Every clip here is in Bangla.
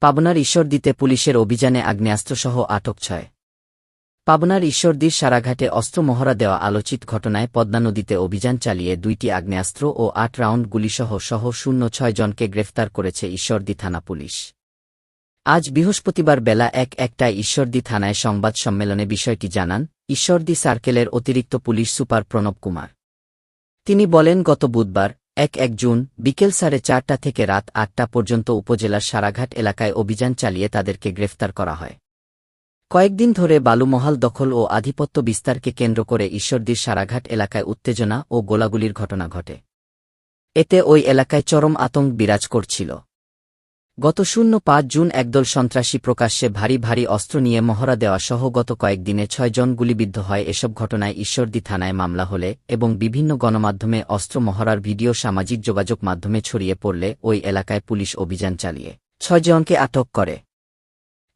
পাবনার ঈশ্বরদীতে পুলিশের অভিযানে আগ্নেয়াস্ত্রসহ আটক ছয়। পাবনার ঈশ্বরদীর সারাঘাটে অস্ত্র মহড়া দেওয়া আলোচিত ঘটনায় পদ্মা নদীতে অভিযান চালিয়ে দুইটি আগ্নেয়াস্ত্র ও আট রাউন্ড গুলিসহ সহ শূন্য ছয় জনকে গ্রেফতার করেছে ঈশ্বরদী থানা পুলিশ। আজ বৃহস্পতিবার বেলা এক একটায় ঈশ্বরদী থানায় সংবাদ সম্মেলনে বিষয়টি জানান ঈশ্বরদী সার্কেলের অতিরিক্ত পুলিশ সুপার প্রণব কুমার। তিনি বলেন, গত বুধবার, এক এক জুন, বিকেল সাড়ে চারটা থেকে রাত আটটা পর্যন্ত উপজেলার সারাঘাট এলাকায় অভিযান চালিয়ে তাদেরকে গ্রেফতার করা হয়। কয়েকদিন ধরে বালুমহাল দখল ও আধিপত্য বিস্তারকে কেন্দ্র করে ঈশ্বরদীর সারাঘাট এলাকায় উত্তেজনা ও গোলাগুলির ঘটনা ঘটে। এতে ওই এলাকায় চরম আতঙ্ক বিরাজ করছিল। গত শূন্য পাঁচ জুন একদল সন্ত্রাসী প্রকাশ্যে ভারী ভারী অস্ত্র নিয়ে মহড়া দেওয়া সহ গত কয়েকদিনে ছয়জন গুলিবিদ্ধ হয় এসব ঘটনায় ঈশ্বরদী থানায় মামলা হলে এবং বিভিন্ন গণমাধ্যমে অস্ত্র মহড়ার ভিডিও সামাজিক যোগাযোগ মাধ্যমে ছড়িয়ে পড়লে ওই এলাকায় পুলিশ অভিযান চালিয়ে ছয়জনকে আটক করে।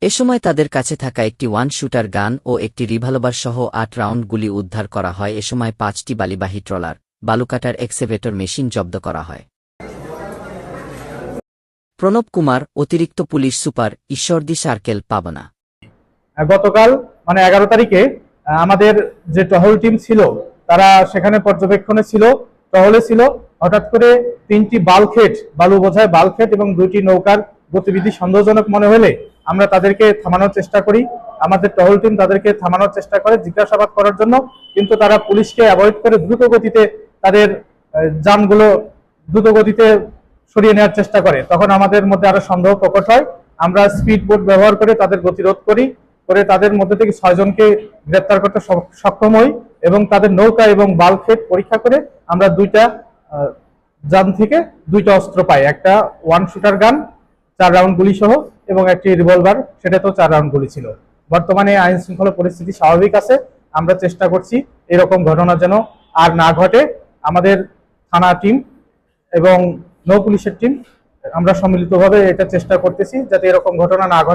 এ সময় তাদের কাছে থাকা একটি ওয়ান শুটার গান ও একটি রিভলভার সহ আট রাউন্ড গুলি উদ্ধার করা হয়। এ সময় পাঁচটি বালিবাহী ট্রলার, বালুকাটার এক্সেভেটর মেশিন জব্দ করা হয়। প্রণব কুমার, অতিরিক্ত police super Ishwardi circle, Pabna. গতকাল মানে এগারো তারিখে আমাদের যে টহল টিম ছিল, তারা সেখানে পর্যবেক্ষণে ছিল, টহলে ছিল। হঠাৎ করে তিনটি বালখেট, বালু বোঝায় বালখেট এবং দুইটি নৌকার গতিবিধি সন্দেহজনক মনে হলে আমরা তাদেরকে থামানোর চেষ্টা করি। আমাদের টহল টিম তাদেরকে থামানোর চেষ্টা করে, জিজ্ঞাসাবাদ করার জন্য। কিন্তু তারা পুলিশকে অ্যাভয়েড করে দ্রুত গতিতে তাদের যানগুলো দ্রুত গতিতে সরিয়ে নেওয়ার চেষ্টা করে। তখন আমাদের মধ্যে আরও সন্দেহ প্রকট হয়। আমরা স্পিড বোট ব্যবহার করে তাদের গতিরোধ করি, করে তাদের মধ্যে থেকে ছয়জনকে গ্রেপ্তার করতে সক্ষম হই এবং তাদের নৌকা এবং বালফেট পরীক্ষা করে আমরা দুইটা যান থেকে দুইটা অস্ত্র পাই। একটা ওয়ান শুটার গান চার রাউন্ড গুলি সহ এবং একটি রিভলভার সেটাতেও চার রাউন্ড গুলি ছিল। বর্তমানে আইন শৃঙ্খলা পরিস্থিতি স্বাভাবিক আছে, আমরা চেষ্টা করছি এরকম ঘটনা যেন আর না ঘটে। আমাদের থানা টিম এবং নৌ পুলিশের টিম আমরা সম্মিলিতভাবে এটা চেষ্টা করতেছি যাতে এরকম ঘটনা না ঘটে।